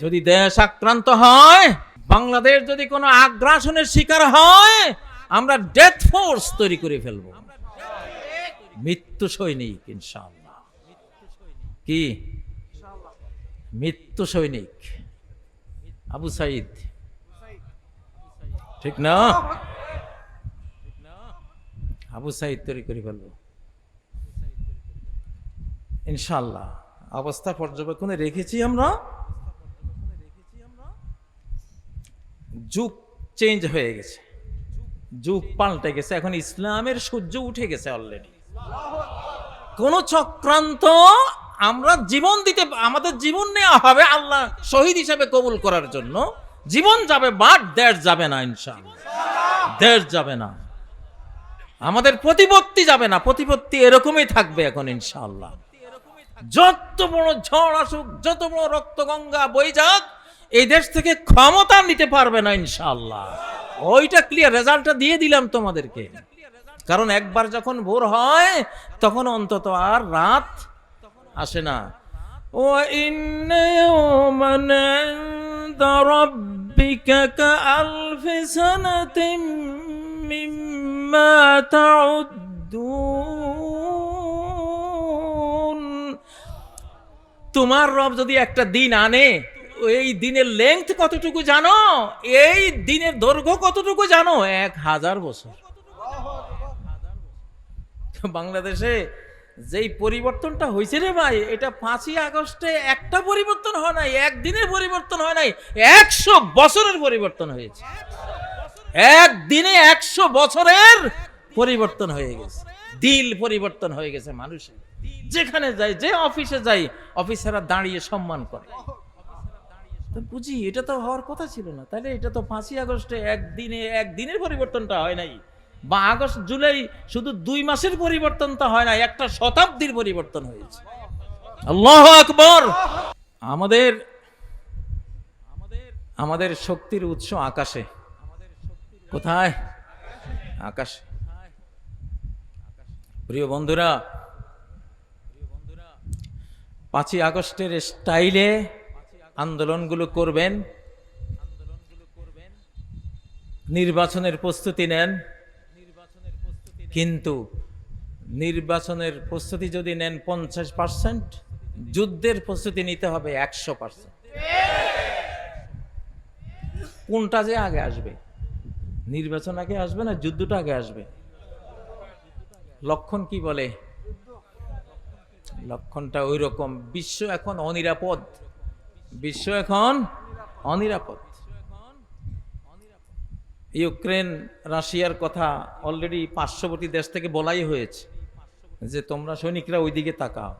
যদি দেশ আক্রান্ত হয়, বাংলাদেশ যদি কোনো আগ্রাসনের শিকার হয়, আমরা ডেথ ফোর্স তৈরি করে ফেলব। মৃত্যু সৈনিক, ইনশাআল্লাহ। কি? মৃত্যু সৈনিক। আবু সাইদ। ঠিক না? আবু সাইদ তৈরি করে ফেলব। ইনশাল্লাহ অবস্থা পর্যবেক্ষণে রেখেছি আমরা। যুগ চেঞ্জ হয়ে গেছে। যুগ পাল্টে গেছে। এখন ইসলামের সূর্য উঠে গেছে অলরেডি কোন চক্রান্ত আমরা জীবন দিতে, আমাদের জীবন নেওয়া হবে আল্লাহ শহীদ হিসাবে কবুল করার জন্য। জীবন যাবে বাট দেশ যাবে না, ইনশাআল্লাহ। দেশ যাবে না। আমাদের প্রতিপত্তি যাবে না। প্রতিপত্তি এরকমই থাকবে এখন, ইনশাআল্লাহ। যত বড় ঝড় আসুক, যত বড় রক্তগঙ্গা বই যাক এই দেশ থেকে ক্ষমতা নিতে পারবে না ইনশাল্লাহ ওইটা ক্লিয়ার রেজাল্টটা দিয়ে দিলাম তোমাদেরকে। কারণ একবার যখন ভোর হয়, তখন অন্তত আর রাত আসে না। ও তোমার রব যদি একটা দিন আনে এই দিনের লেংথ কতটুকু জানো? এই দিনের দৈর্ঘ্য কতটুকু জানো? এক হাজার বছর। বাংলাদেশে যেই পরিবর্তনটা হয়েছে রে ভাই, এটা পাঁচই আগস্টে একটা পরিবর্তন হয় নাই, একদিনের পরিবর্তন হয় নাই, একশো বছরের পরিবর্তন হয়েছে। একদিনে একশো বছরের পরিবর্তন হয়ে গেছে। দিল পরিবর্তন হয়ে গেছে মানুষের। যেখানে যাই যে অফিসে যাই অফিসাররা দাঁড়িয়ে সম্মান করে। বুঝি এটা তো হওয়ার কথা ছিল না। তাহলে এটা তো পাঁচই আগস্টে একদিনে, একদিনের পরিবর্তনটা হয় নাই। বা আগস্ট, জুলাই শুধু দুই মাসের পরিবর্তন তো হয় না একটা শতাব্দীর পরিবর্তন হয়েছে। আল্লাহ আকবর! আমাদের আমাদের শক্তির উৎস আকাশে। কোথায়? আকাশে। প্রিয় বন্ধুরা, পাঁচই আগস্টের স্টাইলে আন্দোলনগুলো করবেন। নির্বাচনের প্রস্তুতি নেন। কিন্তু নির্বাচনের প্রস্তুতি যদি নেন পঞ্চাশ পার্সেন্ট, যুদ্ধের প্রস্তুতি নিতে হবে একশো পার্সেন্ট। কোনটা যে আগে আসবে? নির্বাচন আগে আসবে না যুদ্ধটা আগে আসবে? লক্ষণ কি বলে? লক্ষণটা ওই রকম বিশ্ব এখন অনিরাপদ। বিশ্ব এখন অনিরাপদ। ইউক্রেন, রাশিয়ার কথা অলরেডি পার্শ্ববর্তী দেশ থেকে বলাই হয়েছে যে তোমরা সৈনিকরা ওইদিকে তাকাও।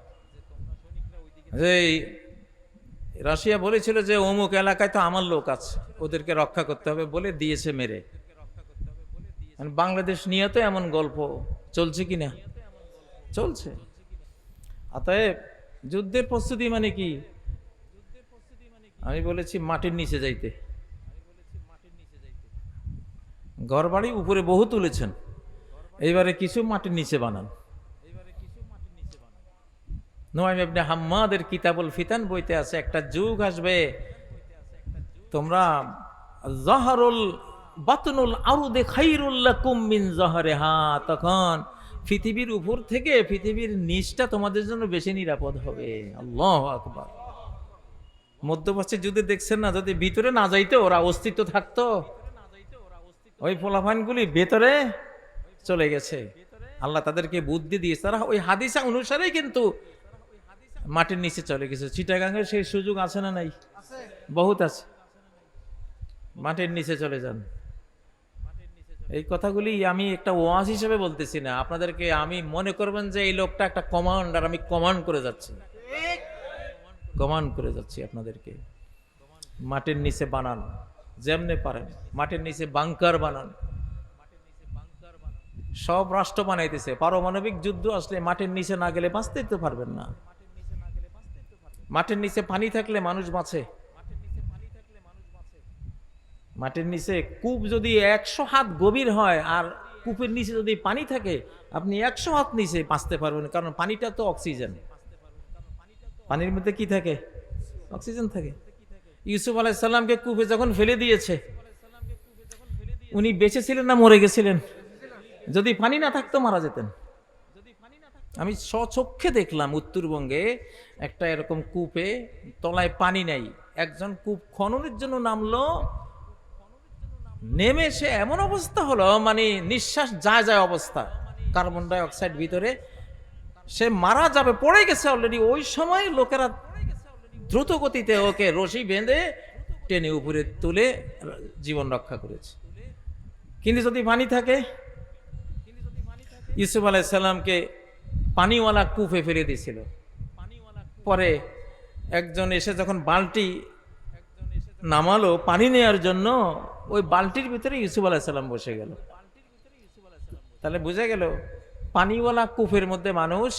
যে রাশিয়া বলেছিল যে অমুক এলাকায় তো আমার লোক আছে, ওদেরকে রক্ষা করতে হবে বলে দিয়েছে মেরে। মানে বাংলাদেশ নিয়ে তো এমন গল্প চলছে কি না চলছে। অতএব যুদ্ধের প্রস্তুতি মানে কি? আমি বলেছি মাটির নিচে যাইতে। ঘর বাড়ি উপরে বহু তুলেছেন। এইবারে কিছু মাটির নিচে বানান। নোয়াইম ইবনে হাম্মাদের কিতাবুল ফিতান বইতে আছে, একটা যুগ আসবে। তোমরা জাহারুল বাতনুল আরুদে খাইরুল্লাকুম মিন জাহরেহা, তখন পৃথিবীর উপর থেকে পৃথিবীর নিচটা তোমাদের জন্য বেশি নিরাপদ হবে। আল্লাহ আকবার। মধ্যপ্রাচ্যে যদি দেখছেন না, যদি ভিতরে না যাইতো, ওরা অস্তিত্ব থাকতো। ওই ফলাফানগুলি ভেতরে চলে গেছে। আল্লাহ তাদেরকে বুদ্ধি দিয়েছে। তারা ওই হাদিসা অনুসারেই কিন্তু মাটির নিচে চলে গেছে। চিটাগাঙ্গের সেই সুযোগ আছে না নাই? বহুত আছে। মাটির নিচে চলে যান। এই কথাগুলি আমি একটা ওয়াজ হিসেবে বলতেছি না। আপনাদেরকে আমি মনে করবেন যে এই লোকটা একটা কমান্ডার আমি কমান্ড করে যাচ্ছি। কমান্ড করে যাচ্ছি আপনাদেরকে। মাটির নিচে বানান, যেমনে পারেন। মাটির নিচে বাংকার বানান। সব রাষ্ট্র বানাইতেছে। পারমাণবিক যুদ্ধ আসলে মাটির নিচে না গেলে বাঁচতে তো পারবেন না। মাটির নিচে পানি থাকলে মানুষ বাঁচে। মাটির নিচে কূপ যদি একশো হাত গভীর হয় আর কূপের নিচে যদি পানি থাকে, আপনি একশো হাত নিচে বাঁচতে পারবেন, কারণ পানিটা তো অক্সিজেন। পানির মধ্যে কি থাকে? অক্সিজেন থাকে। ইউসুফ আলাইসাল্লামকে কূপে যখন ফেলে দিয়েছে, উনি বেঁচে ছিলেন না মরে গেছিলেন? যদি পানি না থাকতো মারা যেতেন। আমি স্বচক্ষে দেখলাম উত্তরবঙ্গে একটা এরকম কূপে তলায় পানি নাই। একজন কূপ খননের জন্য নামলো। নেমে সে এমন অবস্থা হলো মানে নিঃশ্বাস যায় যায় অবস্থা, কার্বন ডাই অক্সাইড ভিতরে সে মারা যাবে, পড়ে গেছে অলরেডি ওই সময় লোকেরা দ্রুত গতিতে ওকে রশি বেঁধে টেনে উপরে তুলে জীবন রক্ষা করেছে। কিন্তু যদি পানি থাকে, ইউসুফ আলাইসাল্লামকে পানিওয়ালা কূপে ফেলে দিয়েছিল। পরে একজন এসে যখন বালতি নামালো পানি নেওয়ার জন্য, ওই বালতির ভিতরে ইউসুফ আলাইসাল্লাম বসে গেল। তাহলে বুঝে গেল পানিওয়ালা কূপের মধ্যে মানুষ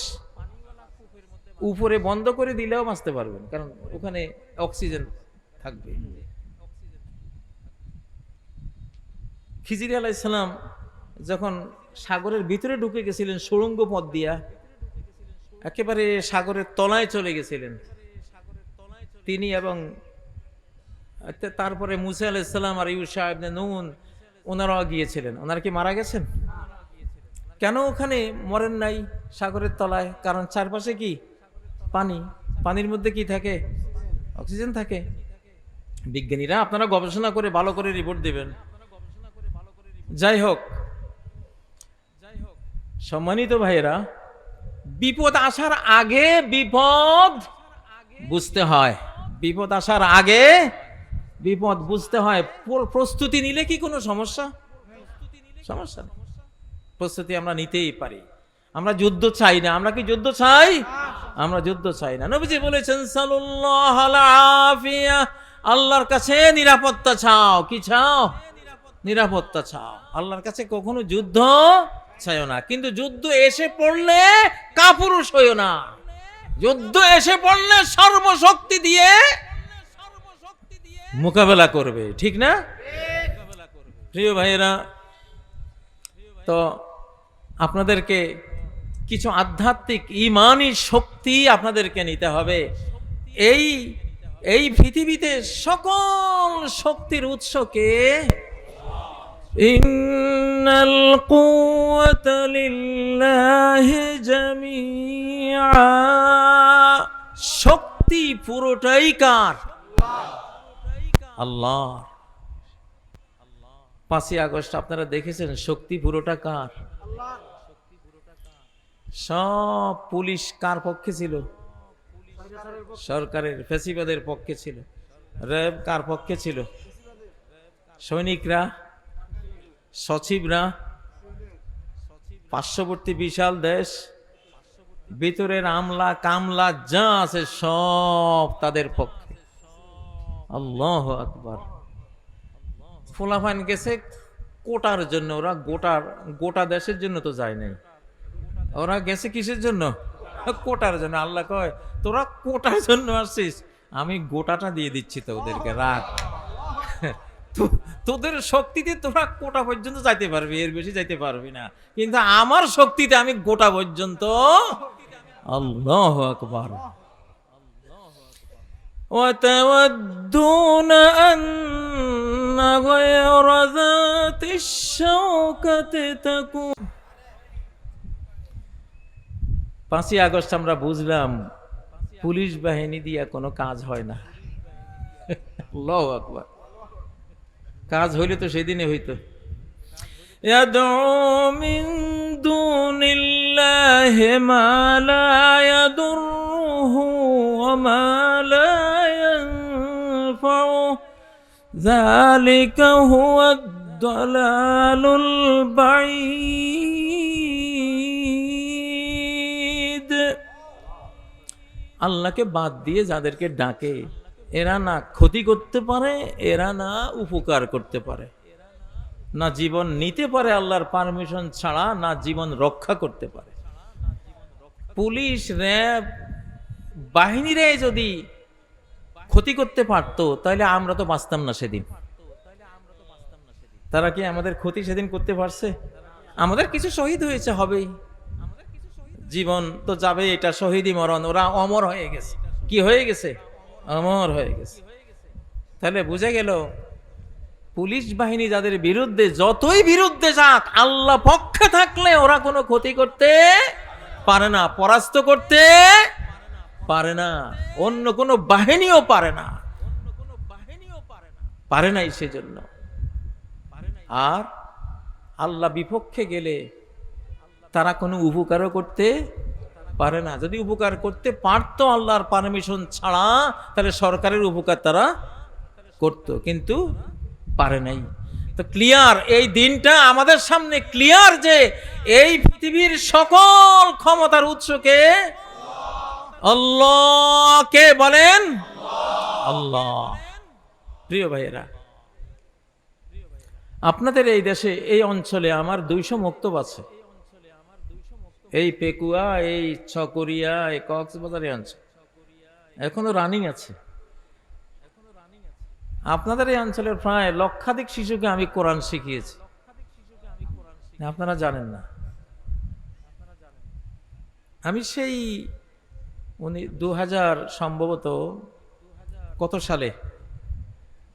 উপরে বন্ধ করে দিলেও বাঁচতে পারবেন কারণ ওখানে অক্সিজেন থাকবে। খিজির আলাইসাল্লাম যখন সাগরের ভিতরে ঢুকে গেছিলেন সুড়ঙ্গ পথ দিয়া, একেবারে সাগরের তলায় চলে গেছিলেন। তিনি এবং তারপরে মুসা আলাইসাল্লাম আর ইউসা নুন ওনারাও গিয়েছিলেন। ওনারা কি মারা গেছেন? কেন ওখানে মরেন নাই সাগরের তলায়? কারণ চারপাশে কি পানি? পানির মধ্যে কি থাকে? অক্সিজেন থাকে? বিজ্ঞানীরা আপনারা গবেষণা করে ভালো করে রিপোর্ট দেবেন। যাই হোক, সম্মানিত ভাইয়েরা, বিপদ আসার আগে বিপদ বুঝতে হয়। বিপদ আসার আগে বিপদ বুঝতে হয়। প্রস্তুতি নিলে কি কোনো সমস্যা? সমস্যা নেই। প্রস্তুতি আমরা নিতেই পারি। আমরা যুদ্ধ চাই না। আমরা কি যুদ্ধ চাই? আমরা যুদ্ধ চাই না। নবীজি বলেছেন আল্লাহর কাছে নিরাপত্তা চাও। কি চাও? নিরাপত্তা চাও। আল্লাহর কাছে কখনো যুদ্ধ চাইও না। কিন্তু যুদ্ধ এসে পড়লে কাপুরুষ হইও না। যুদ্ধ এসে পড়লে সর্বশক্তি দিয়ে মোকাবেলা করবে। ঠিক না? প্রিয় ভাইয়েরা, তো আপনাদেরকে কিছু আধ্যাত্মিক ইমানই শক্তি আপনাদেরকে নিতে হবে। এই এই পৃথিবীতে সকল শক্তির উৎসকে শক্তি পুরোটাই কার? আল্লাহ পাঁচই আগস্ট, আপনারা দেখেছেন শক্তি পুরোটা কার? সব পুলিশ কার পক্ষে ছিল? সরকারের, ফেসিবাদের পক্ষে ছিল। র্যাব কার পক্ষে ছিল? সৈনিকরা? সচিবরা? পার্শ্ববর্তী বিশাল দেশ? ভিতরের আমলা, কামলা যা আছে সব তাদের পক্ষে। আল্লাহ আকবার। ফোলাফাইন গেছে? কোটার জন্য, ওরা গোটার, গোটা দেশের জন্য তো যায় নাই। ওরা গেছে কিসের জন্য? কোটার জন্য। আল্লাহ কয়, তোরা কোটার জন্য আসছিস। আমি গোটাটা দিয়ে দিচ্ছি তো ওদেরকে রাখ তোদের শক্তিতে তোরা কোটা পর্যন্ত যাইতে পারবি, এর বেশি যাইতে পারবি না। কিন্তু আমার শক্তিতে আমি গোটা পর্যন্ত আল্লাহ আকবার। وتودون أن غير ذات الشوكة تكون পাঁচই আগস্ট আমরা বুঝলাম পুলিশ বাহিনী দিয়ে কোনো কাজ হয় না আল্লাহু আকবার কাজ হইলে তো সেদিনে হইতো يدعو من دون الله ما لا يضره وما لا ذلك هو الضلال البعيد আল্লাহকে বাদ দিয়ে যাদেরকে ডাকে এরা না ক্ষতি করতে পারে এরা না উপকার করতে পারে না জীবন নিতে পারে আল্লাহর পারমিশন ছাড়া না জীবন রক্ষা করতে পারে পুলিশ র্যাব বাহিনীরে যদি ক্ষতি করতে পারতো তাহলে আমরা তো বাঁচতাম না সেদিন। তারা কি আমাদের ক্ষতি সেদিন করতে পারছে? আমাদের কিছু শহীদ হয়েছে, হবেই। জীবন তো যাবে, এটা শহীদই মরণ, ওরা অমর হয়ে গেছে। কি হয়ে গেছে? অমর হয়ে গেছে। তাহলে বুঝে গেল, পুলিশ বাহিনী যাদের বিরুদ্ধে, যতই বিরুদ্ধে যাক, আল্লাহ পক্ষে থাকলে ওরা কোনো ক্ষতি করতে পারে না, পরাস্ত করতে পারে না, অন্য কোনো বাহিনীও পারে না। পারে নাই সেজন্য। আর আল্লাহ বিপক্ষে গেলে তারা কোনো উপকারও করতে পারে না। যদি উপকার করতে পারতো আল্লাহর পারমিশন ছাড়া, তাহলে সরকারের উপকার তারা করত, কিন্তু পারে নাই। তো ক্লিয়ার এই দিনটা আমাদের সামনে ক্লিয়ার যে এই পৃথিবীর সকল ক্ষমতার উৎসকে আল্লাহ, কে বলেন? আল্লাহ। প্রিয় ভাইয়েরা, আপনাদের এই দেশে, এই অঞ্চলে আমার দুইশো মক্তব আছে। এই পেকুয়া, এই ছকরিয়া, এই কক্সবাজার অঞ্চল। এখনও রানিং আছে। আপনাদের এই অঞ্চলের প্রায় লক্ষাধিক শিশুকে আমি কোরআন শিখিয়েছি। আপনারা জানেন না। আমি সেই উনি দু হাজার সম্ভবত কত সালে?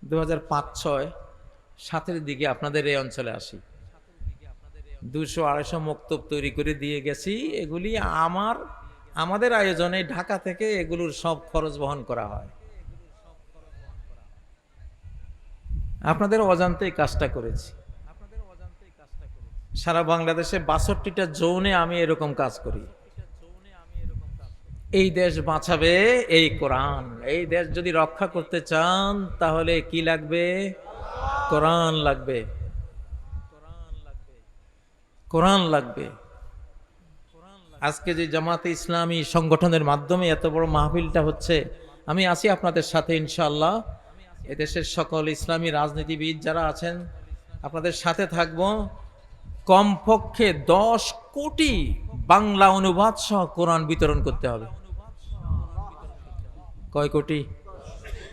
দু হাজার পাঁচ, ছয়, সাতের দিকে আপনাদের এই অঞ্চলে আসি। দুশো আড়াইশো মক্তব তৈরি করে দিয়ে গেছি। এগুলি আমার, আমাদের আয়োজনে ঢাকা থেকে এগুলোর সব খরচ বহন করা হয়। আপনাদের অজান্তে কাজটা করেছি। সারা বাংলাদেশে বাষট্টিটা জোনে আমি এরকম কাজ করি। এই দেশ বাঁচাবে? এই কোরআন। এই দেশ যদি রক্ষা করতে চান, তাহলে কি লাগবে? কোরআন লাগবে। কোরআন লাগবে। আজকে যে জামাতে ইসলামী সংগঠনের মাধ্যমে এত বড় মাহফিলটা হচ্ছে, আমি আছি আপনাদের সাথে ইনশাল্লাহ এদেশের সকল ইসলামী রাজনীতিবিদ যারা আছেন, আপনাদের সাথে থাকব। কমপক্ষে দশ কোটি বাংলা অনুবাদ সহ কোরআন বিতরণ করতে হবে। কয় কোটি?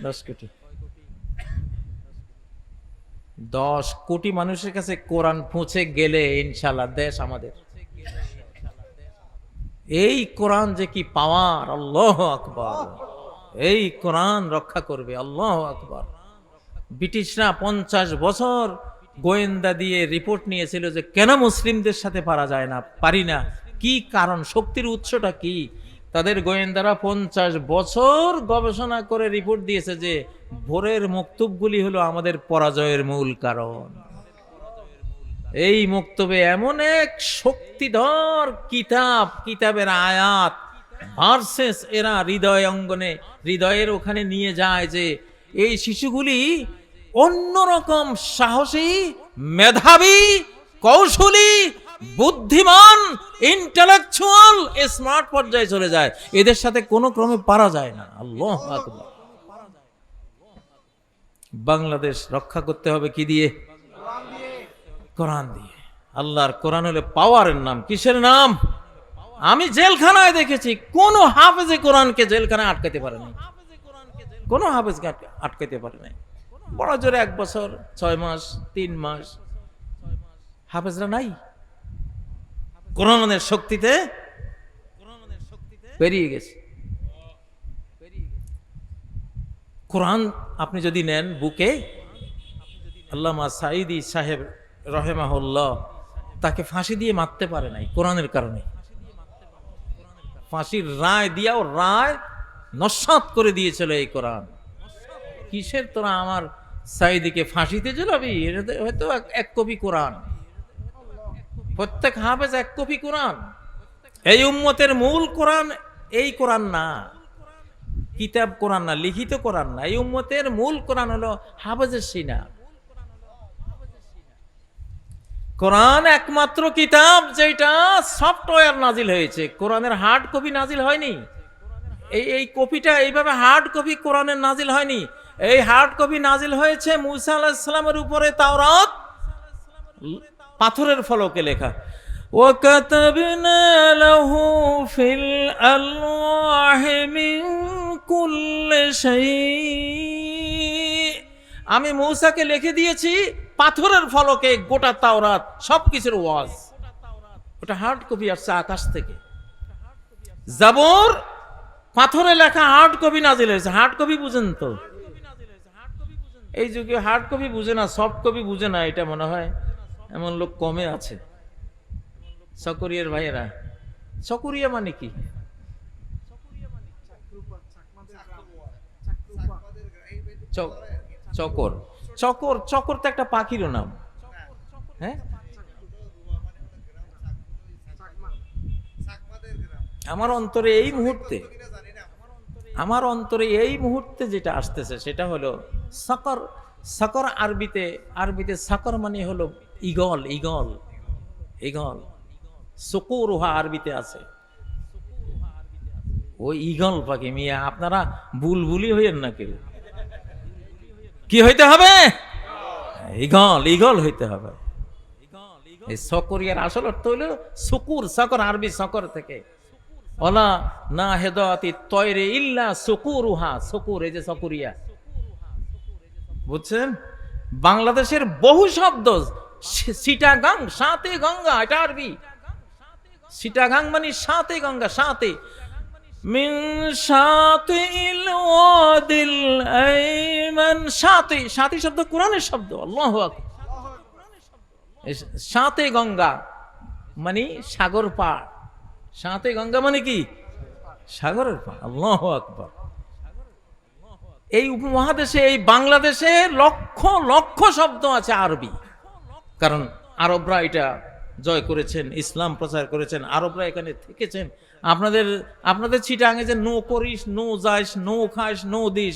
দশ কোটি। দশ কোটি মানুষের কাছে কোরআন পৌঁছে গেলে ইনশাল্লাহ দেশ আমাদের। এই কোরআন যে কি পাওয়ার? আল্লাহ আকবর। এই কোরআন রক্ষা করবে, আল্লাহ আকবর। ব্রিটিশরা পঞ্চাশ বছর গোয়েন্দা দিয়ে রিপোর্ট নিয়েছিল যে কেন মুসলিমদের সাথে পারা যায় না, পারি না। কি কারণ? শক্তির উৎসটা কি? তাদের গোয়েন্দারা পঞ্চাশ বছর গবেষণা করে রিপোর্ট দিয়েছে যে ভোরের মক্তবগুলি হলো আমাদের পরাজয়ের মূল কারণ। এই মক্তবে এমন এক শক্তিধর কিতাব, কিতাবের আয়াত, ভার্সেস এরা হৃদয় অঙ্গনে, হৃদয়ের ওখানে নিয়ে যায় যে এই শিশুগুলি অন্যরকম সাহসী, মেধাবী, কৌশলী বুদ্ধিমান ইন্টালেকচুয়াল স্মার্ট পর্যায়ে চলে যায়। এদের সাথে কোনো ক্রমে পারা যায় না। আল্লাহ বাংলাদেশ রক্ষা করতে হবে কি দিয়ে? কোরআন দিয়ে। আল্লাহর কোরআন হলে পাওয়ারের নাম। কিসের নাম? আমি জেলখানায় দেখেছি, কোন হাফেজে কোরআনকে জেলখানায় আটকাতে পারে নাই। কোন হাফেজকে আটকা- আটকাতে পারে নাই। বড় জোরে এক বছর, ছয় মাস, তিন মাস। হাফেজরা নাই? কোরআনের শক্তিতে পেরিয়ে গেছে। কোরআন আপনি যদি নেন বুকে আল্লামা সাইদি সাহেব রহেমাহুল্লাহ তাকে ফাঁসি দিয়ে মারতে পারে নাই কোরআনের কারণে। ফাঁসির রায় দিয়াও রায় নস্বাত করে দিয়েছিল এই কোরআন। কিসের তোরা আমার সাইদিকে ফাঁসিতে জ্বলাবি? এটা হয়তো এক- এক কপি কোরআন। প্রত্যেক হাফেজ এক কপি কোরআন। এই উম্মতের মূল কোরআন এই কোরআন না। কিতাব কোরআন না, লিখিত কোরআন না। এই উম্মতের মূল কোরআন হলো হাফেজের সিনা। কোরআন একমাত্র কিতাব যেটা সফটওয়্যার নাজিল হয়েছে। কোরআনের হার্ড কপি নাজিল হয়নি। এই এই কপিটা এইভাবে হার্ড কপি কোরআনের নাজিল হয়নি। এই হার্ড কপি নাজিল হয়েছে মুসা আলাহিসাল্লামের উপরে তাওরাত। পাথরের ফলকে লেখা وكتبنا له في الألواح من كل شيء আমি মৌসাকে লিখে দিয়েছি পাথরের ফলকে গোটা তাওরাত সব কিছুর ওয়াজ ওটা হার্ড কপি আসছে আকাশ থেকে জাবর পাথরে লেখা হার্ড কপি নাজিল হয়েছে হার্ড কপি বুঝেন তো এই যুগে হার্ড কপি বুঝে না সফট কপি বুঝে না এটা মনে হয় এমন লোক কমে আছে। সকরিয়ার ভাইয়েরা, সকরিয়া মানে কি? চকর। চকর চকর তো একটা পাখিরও নাম। হ্যাঁ? আমার অন্তরে এই মুহূর্তে, আমার অন্তরে এই মুহূর্তে যেটা আসতেছে, সেটা হলো, সকর সকর আরবিতে আরবিতে সকর মানে হলো ইগল ইগল ইগল। সুকুরুহা আরবিতে আছে। ওই ইগল পাখি, মিয়া, আপনারা বুলবুলি হইয়েন না কেউ? কি হইতে হবে? ইগল ইগল হইতে হবে। এই সকরিয়ার আসল অর্থ হইল সুকুর, সকর, আরবি সকর থেকে। ওলা না হেদাতি তয়রে ইল্লা সুকুরুহা, সুকুর, এই যে সকরিয়া। বুঝছেন? বাংলাদেশের বহু শব্দ সিটাগাং সাতে গঙ্গা এটা আরবি সিটাগাং মানে সাতে গঙ্গা, সাতে। মিন ইল ওয়াদিল আইমান। সাতে সাতে শব্দ কোরআনের শব্দ, আল্লাহু সাতে গঙ্গা মানে সাগর পাড়। সাতে গঙ্গা মানে কি? সাগরের পাড়, আল্লাহ আকবার। এই উপমহাদেশে, এই বাংলাদেশে লক্ষ লক্ষ শব্দ আছে আরবি। কারণ আরবরা এটা জয় করেছেন, ইসলাম প্রচার করেছেন, আরবরা এখানে থেকেছেন। আপনাদের আপনাদের চিটাঙে যে নো করিস, নো যাইস, নো খাস নো দিস,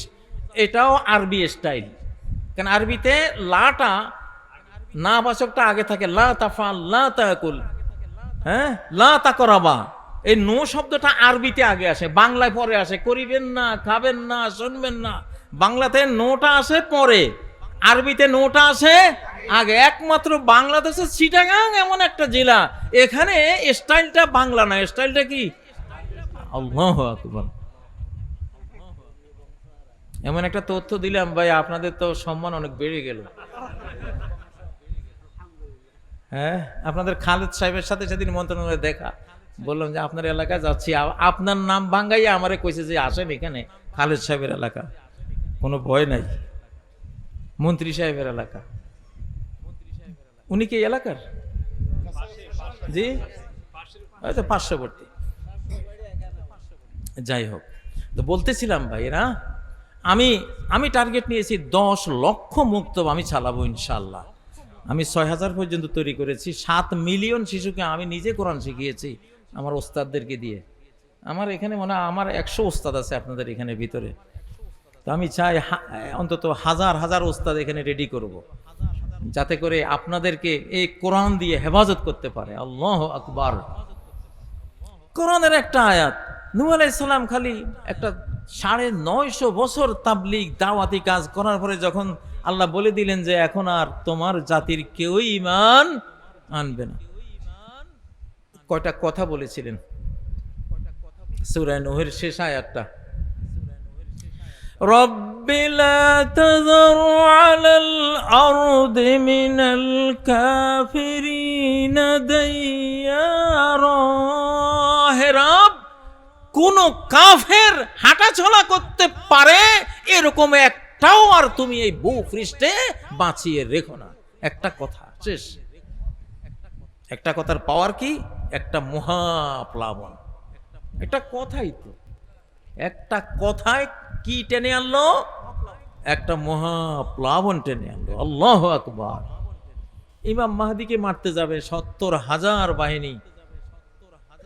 এটাও আরবি স্টাইল। কারণ আরবিতে লাটা, না বাচকটা আগে থাকে, লা তাফা লা তাকুল হ্যাঁ? লা তাকরাবা। এই নো শব্দটা আরবিতে আগে আসে, বাংলায় পরে আসে, করিবেন না, খাবেন না, শুনবেন না। বাংলাতে নোটা আসে পরে। আরবিতে নোটা আসে। আগে একমাত্র বাংলাদেশের চিটাগাং এমন একটা জেলা। এখানে স্টাইলটা বাংলা না স্টাইলটা কি? এমন একটা তথ্য দিলাম, ভাই, আপনাদের তো সম্মান অনেক বেড়ে গেল। হ্যাঁ আপনাদের খালেদ সাহেবের সাথে সেদিন মন্ত্রণালয়ে দেখা। বললাম যে, আপনার এলাকায় যাচ্ছি। আপনার নাম বাঙ্গাইয়া আমারে কইছে যে আসেন এখানে, খালেদ সাহেবের এলাকা। কোনো ভয় নাই। মন্ত্রী সাহেবের এলাকা। উনি কি এলাকার? জি? হয়তো পার্শ্ববর্তী। যাই হোক, তো বলতেছিলাম ভাইরা আমি আমি টার্গেট নিয়েছি দশ লক্ষ মুক্ত, আমি চালাবো ইনশাল্লাহ আমি ছয় হাজার পর্যন্ত তৈরি করেছি, সাত মিলিয়ন শিশুকে আমি নিজে কোরআন শিখিয়েছি আমার ওস্তাদদেরকে দিয়ে। আমার এখানে মনে হয় আমার একশো ওস্তাদ আছে আপনাদের এখানে ভিতরে। তো আমি চাই অন্তত হাজার হাজার ওস্তাদ এখানে রেডি করব। যাতে করে আপনাদেরকে এই কোরআন দিয়ে হেফাজত করতে পারে। আল্লাহ আকবার। কোরআনের একটা আয়াত নূ খালি একটা সাড়ে নয়শো বছর তাবলিগ দাওয়াতি কাজ করার পরে যখন আল্লাহ বলে দিলেন যে এখন আর তোমার জাতির কেউই ইমান আনবে না। কয়টা কথা বলেছিলেন? সুরায় নুহের শেষ আয়াতটা। رب لا تذر على الأرض من الكافرين ديارا হে রব কোন কাফের হাঁটাচলা করতে পারে এরকম একটাও আর তুমি এই বউ পৃষ্ঠে বাঁচিয়ে রেখো না একটা কথা শেষ একটা কথার পাওয়ার কি একটা মহাপ্লাবন একটা কথাই তো একটা কথায় কি টেনে আনলো? একটা মহা প্লাবন টেনে আনলো। আল্লাহ আকবার। ইমাম মাহাদিকে মারতে যাবে সত্তর হাজার বাহিনী।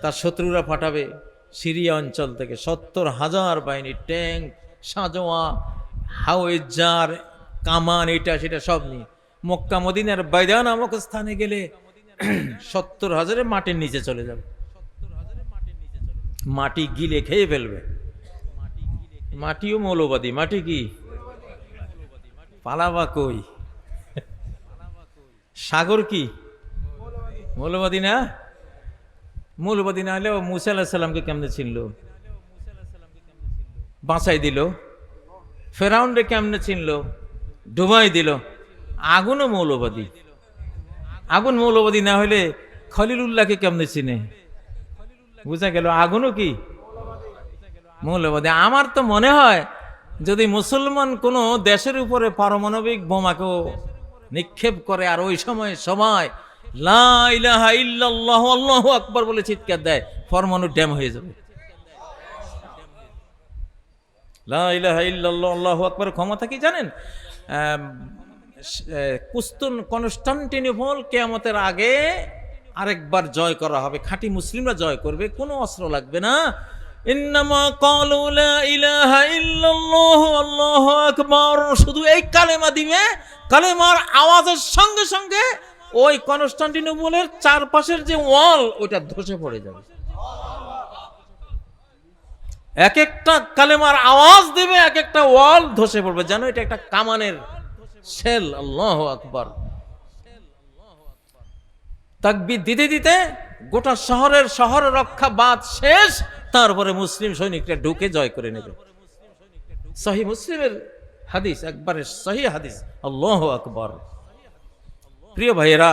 তার শত্রুরা পাঠাবে সিরিয়া অঞ্চল থেকে। সত্তর হাজার বাহিনী ট্যাঙ্ক সাজোয়া হাওয়েজার কামান এটা সেটা সব নিয়ে। মক্কা, মদিনার বাইদা নামক স্থানে গেলে সত্তর হাজারের মাটির নিচে চলে যাবে। মাটি গিলে খেয়ে ফেলবে। মাটিও মৌলবাদী মাটি কি? পালাবা কই? সাগর কি? মৌলবাদী না? মৌলবাদী না হলেও মুসা আল্লাহ সাল্লামকে কেমনে চিনল? বাঁচাই দিল। ফেরাউন্ডে কেমনে চিনল? ডুবাই দিল। আগুনও মৌলবাদী। আগুন মৌলবাদী না হলে খলিলুল্লাহকে কেমনে চিনে? বুঝা গেল আগুনও কি? মৌলবাদী, আমার তো মনে হয় যদি মুসলমান কোনো দেশের উপরে পারমাণবিক বোমাকেও নিক্ষেপ করে আর ওই সময় সময় আল্লাহু আকবার বলে চিৎকার দেয়, পরমাণু ড্যাম হয়ে যাবে। আল্লাহু আকবার ক্ষমতা কি জানেন? কুস্তুন কনস্টান্টিনোপল কেয়ামতের আগে আরেকবার জয় করা হবে। খাঁটি মুসলিমরা জয় করবে, কোনো অস্ত্র লাগবে না। ইন্নামা শুধু এই কালেমা দিবে, কালেমার আওয়াজের সঙ্গে সঙ্গে ওই কনস্টান্টিনোপলের চারপাশের যে ওয়াল, ওইটা ধসে পড়ে যাবে। এক একটা কালেমার আওয়াজ দেবে এক একটা ওয়াল ধসে পড়বে। জানো এটা একটা কামানের সেল আল্লাহ আকবার। তাকবি দিতে দিতে গোটা শহরের শহর রক্ষা বাদ শেষ তারপরে মুসলিম সৈনিকরা ঢুকে জয় করে নেবে। সহি মুসলিমের হাদিস, একবারে সহি হাদিস। আল্লাহ আকবর। প্রিয় ভাইয়েরা,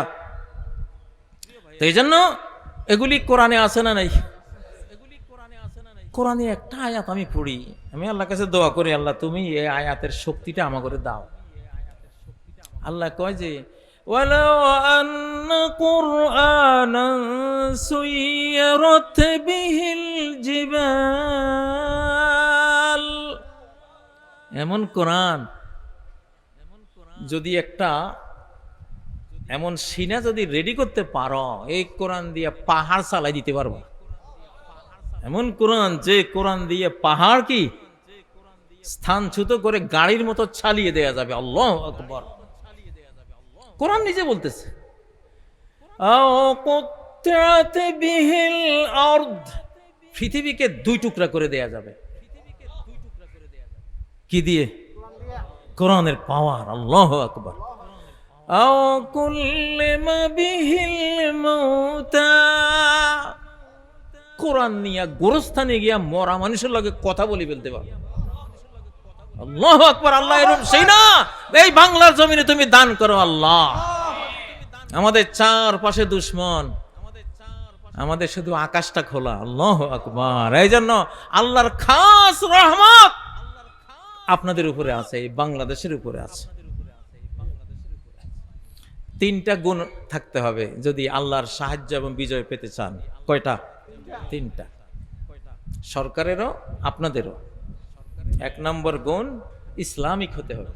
তো এই জন্য এগুলি কোরআনে আছে না নাই? কোরআনে একটা আয়াত আমি পড়ি। আমি আল্লাহ কাছে দোয়া করি, আল্লাহ তুমি এই আয়াতের শক্তিটা আমা করে দাও। আল্লাহ কয় যে ولو أن قرآنا سيرت به الجبال এমন কোরআন যদি একটা এমন সিনা যদি রেডি করতে পারো এই কোরআন দিয়ে পাহাড় চালাই দিতে পারবো এমন কোরআন যে কোরআন দিয়ে পাহাড় কি স্থানচ্যুত করে গাড়ির মতো চালিয়ে দেয়া যাবে আল্লাহ আকবর কোরআন নিজে বলতেছে। পৃথিবীকে দুই টুকরা করে দেয়া যাবে। কি দিয়ে? কোরআনের পাওয়ার আল্লাহ আকবর। কোরআন নিয়ে গোরস্থানে গিয়া মরা মানুষের লগে কথা বলি ফেলতে পারবে আল্লাহ আকবার, আল্লাহ এরকম সেই না। এই বাংলার জমিনে তুমি দান করো আল্লাহ। আমাদের চার পাশে দুশ্মন। আমাদের শুধু আকাশটা খোলা। আল্লাহ আকবার। এই জন্য আল্লাহর খাস রহমত আপনাদের উপরে আছে, এই বাংলাদেশের উপরে আছে। তিনটা গুণ থাকতে হবে যদি আল্লাহর সাহায্য এবং বিজয় পেতে চান। কয়টা? তিনটা। সরকারেরও, আপনাদেরও। এক নম্বর গুণ ইসলামিক হতে হবে।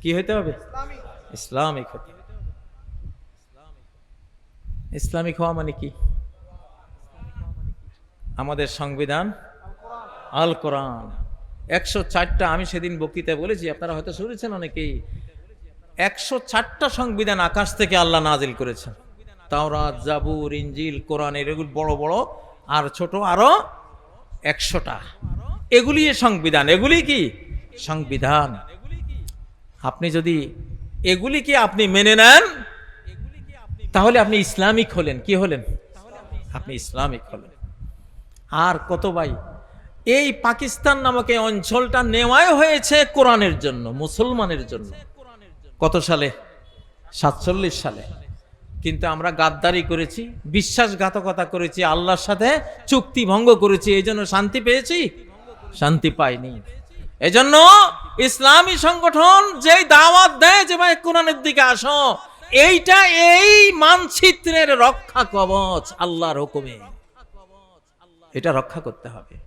কি হতে হবে? ইসলামিক হতে ইসলামিক হওয়া মানে কি? আমাদের সংবিধান, আল কোরআন। একশো চারটা, আমি সেদিন বক্তৃতায় বলেছি, আপনারা হয়তো শুনেছেন অনেকেই। একশো চারটা সংবিধান আকাশ থেকে আল্লাহ নাজিল করেছেন। তাওরাত, জাবুর ইঞ্জিল কোরআন এগুলো বড় বড়, আর ছোট আরও একশোটা। এগুলি সংবিধান, এগুলি কি? সংবিধান। আপনি যদি এগুলি কি আপনি মেনে নেন, তাহলে আপনি ইসলামিক হলেন। কি হলেন? আপনি ইসলামিক হলেন। আর কত ভাই, এই পাকিস্তান নামক এই অঞ্চলটা নেওয়াই হয়েছে কোরআনের জন্য, মুসলমানের জন্য। কত সালে? সাতচল্লিশ সালে। কিন্তু আমরা গাদ্দারি করেছি, বিশ্বাসঘাতকতা করেছি, আল্লাহর সাথে চুক্তি ভঙ্গ করেছি, এই জন্য শান্তি পেয়েছি। শান্তি পায়নি। এজন্য ইসলামী সংগঠন যেই দাওয়াত দেয় যে, ভাই, কোরআনের দিকে আসো। এইটা এই মানচিত্রের রক্ষা কবচ আল্লাহর হুকুমে। এটা রক্ষা করতে হবে।